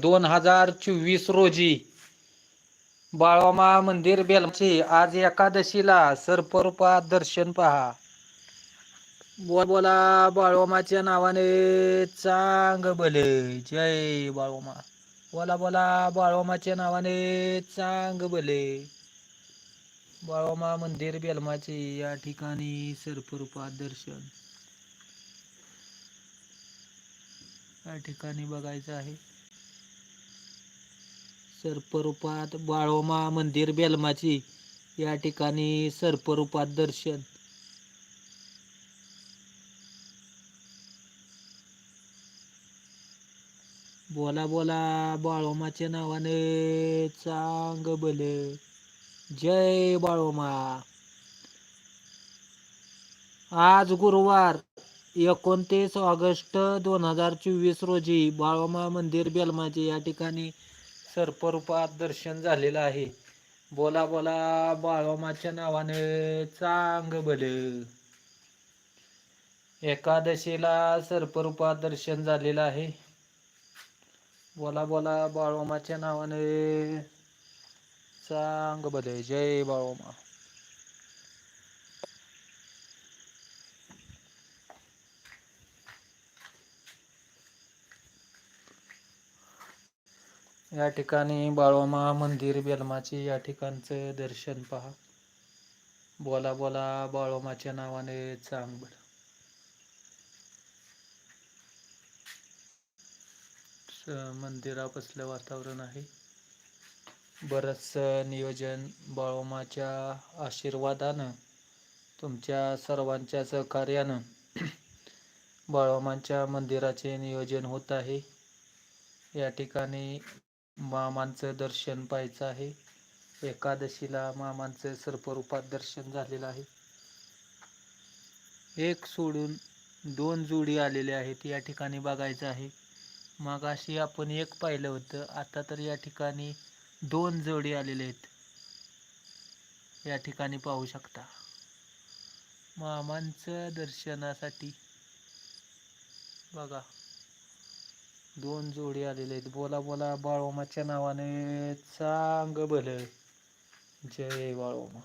दोन हजार चोवीस रोजी बाळोमा मंदिर बेलची आज एकादशीला सर्परूपात दर्शन पहा. बोल बोला बाळोमाच्या नावाने चांग भले जय बाळोमा. बोला बोला बाळोमाच्या नावाने चांग भले बाळोमा मंदिर बेलमाचे या ठिकाणी सर्परूपात दर्शन. या ठिकाणी बघायचं आहे. सर्परूपात बाळोमा मंदिर बेलमाची. या ठिकाणी सर्परूपात दर्शन. बोला बोला बाळोमाच्या नावाने चांग बल. जय बाळोमा. आज गुरुवार एकोणतीस ऑगस्ट दोन हजार चोवीस रोजी बाळोमा मंदिर बेलमाचे या ठिकाणी सर्परूपात दर्शन झालेलं आहे. बोला बोला बाळोमाच्या नावाने चांग बल. एकादशीला सर्परूपात दर्शन झालेलं आहे. बोला बोला बाळोमाच्या नावाने चांग बले. जय बाळोमा. या ठिकाणी बाळोमा मंदिर बेलमाचे या ठिकाणचं दर्शन पहा. बोला बोला बाळोमाच्या नावाने चांग बल मंदिरापसलं वातावरण आहे. बरंच नियोजन बाळोमाच्या आशीर्वादानं तुमच्या सर्वांच्या सहकार्यानं बाळोमाच्या मंदिराचे नियोजन होत आहे. या ठिकाणी मामांचं दर्शन पाहायचं आहे. एकादशीला मामांचं सर्परूपात दर्शन झालेलं आहे. एक सोडून दोन जोडी आलेले आहेत या ठिकाणी बघायचं आहे. मागाशी आपण एक पाहिलं होतं. आता तर या ठिकाणी दोन जोडी आलेले आहेत. या ठिकाणी पाहू शकता. मामांचं दर्शनासाठी बघा. दोन जोडी आलेले आहेत. बोला बोला बाळोमाच्या नावाने चांग भलं जय बाळोमा.